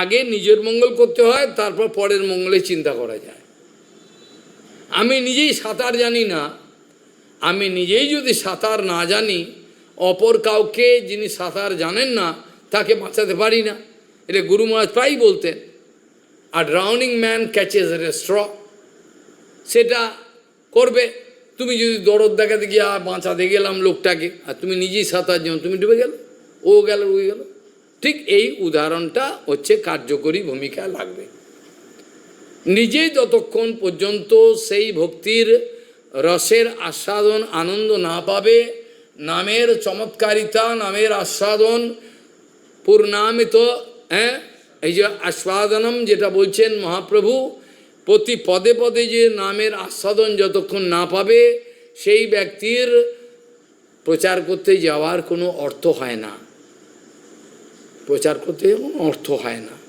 আগে নিজের মঙ্গল করতে হয়, তারপর পরের মঙ্গলে চিন্তা করা যায়। আমি নিজেই সাঁতার জানি না, আমি নিজেই যদি সাঁতার না জানি, অপর কাউকে যিনি সাঁতার জানেন না, তাকে বাঁচাতে পারি না। এটা গুরু মহারাজ প্রায়ই বলতেন আর drowning man catches a straw সেটা করবে। তুমি যদি দরদ দেখাতে গিয়ে বাঁচাতে গেলাম লোকটাকে। আর তুমি নিজেই সাঁতার যেমন তুমি ডুবে গেল, ও গেল ও গেল। ঠিক এই উদাহরণটা হচ্ছে কার্যকরী ভূমিকা লাগবে। নিজেই যতক্ষণ পর্যন্ত সেই ভক্তির রসের আস্বাদন আনন্দ না পাবে, নামের চমৎকারিতা, নামের আস্বাদন পূর্ণামিত হ্যাঁ এই যে আস্বাদনম যেটা বলছেন মহাপ্রভু, প্রতি পদে পদে যে নামের আস্বাদন যতক্ষণ না পাবে, সেই ব্যক্তির প্রচার করতে যাওয়ার কোনো অর্থ হয় না। প্রচার করতে অর্থ হয় না।